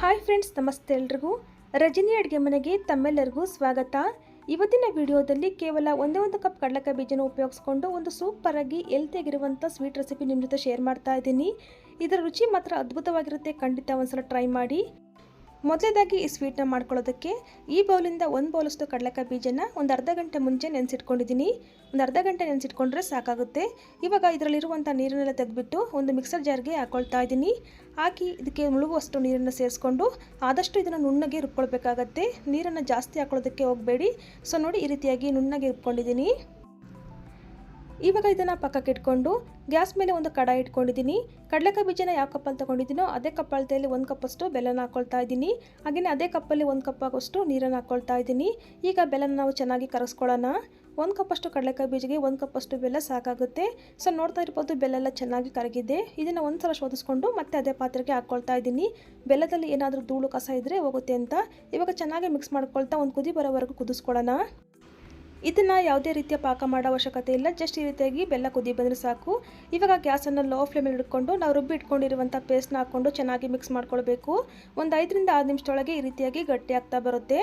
Hi friends, ನಮಸ್ತೆ ಎಲ್ರಿಗೂ. ರಜನಿ ಅಡುಗೆ ಮನೆಗೆ ತಮ್ಮೆಲ್ಲರಿಗೂ ಸ್ವಾಗತ. ಇವತ್ತಿನ ವಿಡಿಯೋದಲ್ಲಿ ಕೇವಲ ಒಂದೇ ಒಂದು ಕಪ್ ಕಡಲೆಕಾಯಿ ಬೀಜನ ಉಪಯೋಗಿಸ್ಕೊಂಡು ಒಂದು ಸೂಪರ್ ಆಗಿ ಹೆಲ್ತಿಯಾಗಿರುವಂಥ ಸ್ವೀಟ್ ರೆಸಿಪಿ ನಿಮ್ಮ ಜೊತೆ ಶೇರ್ ಮಾಡ್ತಾ ಇದ್ದೀನಿ. ಇದರ ರುಚಿ ಮಾತ್ರ ಅದ್ಭುತವಾಗಿರುತ್ತೆ. ಖಂಡಿತ ಒಂದ್ಸಲ ಟ್ರೈ ಮಾಡಿ. ಮೊದಲೇದಾಗಿ ಈ ಸ್ವೀಟ್ನ ಮಾಡ್ಕೊಳ್ಳೋದಕ್ಕೆ ಈ ಬೌಲಿಂದ ಒಂದು ಬೌಲಷ್ಟು ಕಡಲೆಕಾಯಿ ಬೀಜನ ಒಂದು ಅರ್ಧ ಗಂಟೆ ಮುಂಚೆ ನೆನೆಸಿಟ್ಕೊಂಡಿದ್ದೀನಿ. ಒಂದು ಅರ್ಧ ಗಂಟೆ ನೆನೆಸಿಟ್ಕೊಂಡ್ರೆ ಸಾಕಾಗುತ್ತೆ. ಇವಾಗ ಇದರಲ್ಲಿರುವಂಥ ನೀರನ್ನೆಲ್ಲ ತೆಗೆದ್ಬಿಟ್ಟು ಒಂದು ಮಿಕ್ಸರ್ ಜಾರ್ಗೆ ಹಾಕ್ಕೊಳ್ತಾ ಇದ್ದೀನಿ. ಹಾಕಿ ಇದಕ್ಕೆ ಮುಳುಗುವಷ್ಟು ನೀರನ್ನು ಸೇರಿಸ್ಕೊಂಡು ಆದಷ್ಟು ಇದನ್ನು ನುಣ್ಣಗೆ ರುಬ್ಕೊಳ್ಬೇಕಾಗತ್ತೆ. ನೀರನ್ನು ಜಾಸ್ತಿ ಹಾಕೊಳ್ಳೋದಕ್ಕೆ ಹೋಗಬೇಡಿ. ಸೊ ನೋಡಿ ಈ ರೀತಿಯಾಗಿ ನುಣ್ಣಗೆ ರುಬ್ಕೊಂಡಿದ್ದೀನಿ. ಇವಾಗ ಇದನ್ನು ಪಕ್ಕಕ್ಕೆ ಇಟ್ಕೊಂಡು ಗ್ಯಾಸ್ ಮೇಲೆ ಒಂದು ಕಡಾಯಿ ಇಟ್ಕೊಂಡಿದ್ದೀನಿ. ಕಡಲೆಕಾಯಿ ಬೀಜನ ಯಾವ ಕಪ್ಪಲ್ಲಿ ತೊಗೊಂಡಿದ್ದೀನೋ ಅದೇ ಕಪ್ ಒಂದು ಕಪ್ಪಷ್ಟು ಬೆಲ್ಲನ ಹಾಕ್ಕೊಳ್ತಾ ಇದ್ದೀನಿ. ಹಾಗೆಯೇ ಅದೇ ಕಪ್ಪಲ್ಲಿ ಒಂದು ಕಪ್ ಆಗೋಷ್ಟು ನೀರನ್ನು ಹಾಕ್ಕೊಳ್ತಾ ಇದ್ದೀನಿ. ಈಗ ಬೆಲ್ಲನ ನಾವು ಚೆನ್ನಾಗಿ ಕರಗಿಸ್ಕೊಳ್ಳೋಣ ಒಂದು ಕಪ್ಪಷ್ಟು ಕಡಲೆಕಾಯಿ ಬೀಜಿಗೆ ಒಂದು ಕಪ್ಪಷ್ಟು ಬೆಲ್ಲ ಸಾಕಾಗುತ್ತೆ. ಸೊ ನೋಡ್ತಾ ಇರ್ಬೋದು ಬೆಲ್ಲ ಎಲ್ಲ ಚೆನ್ನಾಗಿ ಕರಗಿದೆ. ಇದನ್ನು ಒಂದು ಸಲ ಶೋಧಿಸ್ಕೊಂಡು ಮತ್ತೆ ಅದೇ ಪಾತ್ರೆಗೆ ಹಾಕ್ಕೊಳ್ತಾ ಇದ್ದೀನಿ. ಬೆಲ್ಲದಲ್ಲಿ ಏನಾದರೂ ಧೂಳು ಕಸ ಇದ್ದರೆ ಹೋಗುತ್ತೆ ಅಂತ. ಇವಾಗ ಚೆನ್ನಾಗಿ ಮಿಕ್ಸ್ ಮಾಡ್ಕೊಳ್ತಾ ಒಂದು ಕುದಿ ಬರೋವರೆಗೂ ಕುದಿಸ್ಕೊಳ್ಳೋಣ. ಇದನ್ನು ಯಾವುದೇ ರೀತಿಯ ಪಾಕ ಮಾಡೋ ಅವಶ್ಯಕತೆ ಇಲ್ಲ. ಜಸ್ಟ್ ಈ ರೀತಿಯಾಗಿ ಬೆಲ್ಲ ಕುದಿ ಬಂದರೆ ಸಾಕು. ಇವಾಗ ಗ್ಯಾಸನ್ನು ಲೋ ಫ್ಲೇಮಲ್ಲಿ ಇಟ್ಕೊಂಡು ನಾವು ರುಬ್ಬಿ ಇಟ್ಕೊಂಡಿರುವಂಥ ಪೇಸ್ಟ್ನ ಹಾಕ್ಕೊಂಡು ಚೆನ್ನಾಗಿ ಮಿಕ್ಸ್ ಮಾಡ್ಕೊಳ್ಬೇಕು. ಒಂದು ಐದರಿಂದ ಆರು ನಿಮಿಷದೊಳಗೆ ಈ ರೀತಿಯಾಗಿ ಗಟ್ಟಿ ಆಗ್ತಾ ಬರುತ್ತೆ.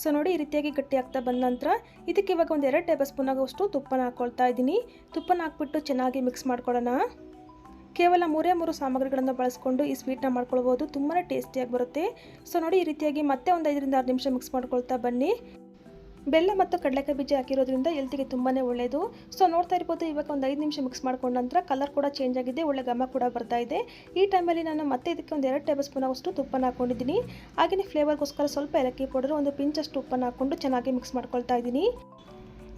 ಸೊ ನೋಡಿ ಈ ರೀತಿಯಾಗಿ ಗಟ್ಟಿ ಆಗ್ತಾ ಬಂದ ನಂತರ ಇದಕ್ಕೆ ಇವಾಗ ಒಂದು ಎರಡು ಟೇಬಲ್ ಸ್ಪೂನ್ ಆಗೋಷ್ಟು ತುಪ್ಪನ ಹಾಕ್ಕೊಳ್ತಾ ಇದ್ದೀನಿ. ತುಪ್ಪನ ಹಾಕ್ಬಿಟ್ಟು ಚೆನ್ನಾಗಿ ಮಿಕ್ಸ್ ಮಾಡ್ಕೊಳ್ಳೋಣ. ಕೇವಲ ಮೂರೇ ಮೂರು ಸಾಮಗ್ರಿಗಳನ್ನು ಬಳಸ್ಕೊಂಡು ಈ ಸ್ವೀಟ್ನ ಮಾಡ್ಕೊಳ್ಬೋದು. ತುಂಬಾ ಟೇಸ್ಟಿಯಾಗಿ ಬರುತ್ತೆ. ಸೊ ನೋಡಿ ಈ ರೀತಿಯಾಗಿ ಮತ್ತೆ ಒಂದು ಐದರಿಂದ ಆರು ನಿಮಿಷ ಮಿಕ್ಸ್ ಮಾಡ್ಕೊಳ್ತಾ ಬನ್ನಿ. ಬೆಲ್ಲ ಮತ್ತು ಕಡಲೆಕಾಯಿ ಬೀಜ ಹಾಕಿರೋದ್ರಿಂದ ಹೆಲ್ತಿಗೆ ತುಂಬಾ ಒಳ್ಳೆಯದು ಸೊ ನೋಡ್ತಾ ಇರ್ಬೋದು, ಇವಾಗ ಒಂದು ಐದು ನಿಮಿಷ ಮಿಕ್ಸ್ ಮಾಡ್ಕೊಂಡ ನಂತರ ಕಲರ್ ಕೂಡ ಚೇಂಜ್ ಆಗಿದೆ, ಒಳ್ಳೆ ಘಮ ಕೂಡ ಬರ್ತಾ ಇದೆ. ಈ ಟೈಮಲ್ಲಿ ನಾನು ಮತ್ತೆ ಇದಕ್ಕೆ ಒಂದು ಎರಡು ಟೇಬಲ್ ಸ್ಪೂನ್ ಅಷ್ಟು ತುಪ್ಪನ ಹಾಕೊಂಡಿದ್ದೀನಿ. ಹಾಗೆಯೇ ಫ್ಲೇವರ್ಗೋಸ್ಕರ ಸ್ವಲ್ಪ ಏಲಕ್ಕಿ ಪೌಡರ್, ಒಂದು ಪಿಂಚಷ್ಟು ಉಪ್ಪನ್ನು ಹಾಕ್ಕೊಂಡು ಚೆನ್ನಾಗಿ ಮಿಕ್ಸ್ ಮಾಡ್ಕೊಳ್ತಾ ಇದ್ದೀನಿ.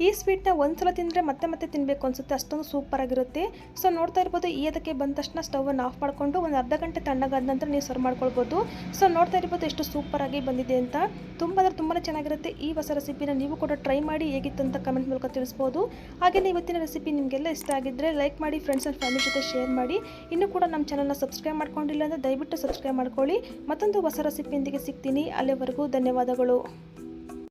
ಈ ಸ್ವೀಟ್ನ ಒಂದ್ಸಲ ತಿಂದರೆ ಮತ್ತೆ ಮತ್ತೆ ತಿನ್ನಬೇಕು ಅನಿಸುತ್ತೆ. ಅಷ್ಟೊಂದು ಸೂಪರಾಗಿರುತ್ತೆ ಸೊ ನೋಡ್ತಾ ಇರ್ಬೋದು, ಈ ಅದಕ್ಕೆ ಬಂದ ತಕ್ಷಣ ಸ್ಟವನ್ನು ಆಫ್ ಮಾಡಿಕೊಂಡು ಒಂದು ಅರ್ಧ ಗಂಟೆ ತಣ್ಣಗಾದ ನಂತರ ನೀವು ಸರ್ವ್ ಮಾಡ್ಕೊಳ್ಬೋದು. ಸೊ ನೋಡ್ತಾ ಇರ್ಬೋದು ಎಷ್ಟು ಸೂಪರಾಗಿ ಬಂದಿದೆ ಅಂತ. ತುಂಬ ಅಂದರೆ ತುಂಬಾ ಚೆನ್ನಾಗಿರುತ್ತೆ. ಈ ಹೊಸ ರೆಸಿಪಿನ ನೀವು ಕೂಡ ಟ್ರೈ ಮಾಡಿ ಹೇಗಿತ್ತು ಅಂತ ಕಮೆಂಟ್ ಮೂಲಕ ತಿಳಿಸ್ಬೋದು. ಹಾಗೆಯೇ ಇವತ್ತಿನ ರೆಸಿಪಿ ನಿಮಗೆಲ್ಲ ಇಷ್ಟ ಆಗಿದ್ದರೆ ಲೈಕ್ ಮಾಡಿ ಫ್ರೆಂಡ್ಸ್ ಆ್ಯಂಡ್ ಫ್ಯಾಮಿಲಿ ಜೊತೆ ಶೇರ್ ಮಾಡಿ. ಇನ್ನೂ ಕೂಡ ನಮ್ಮ ಚಾನಲ್ನ ಸಬ್ಸ್ಕ್ರೈಬ್ ಮಾಡ್ಕೊಂಡಿಲ್ಲ ಅಂದರೆ ದಯವಿಟ್ಟು ಸಬ್ಸ್ಕ್ರೈಬ್ ಮಾಡ್ಕೊಳ್ಳಿ. ಮತ್ತೊಂದು ಹೊಸ ರೆಸಿಪಿಯೊಂದಿಗೆ ಸಿಗ್ತೀನಿ. ಅಲ್ಲಿವರೆಗೂ ಧನ್ಯವಾದಗಳು.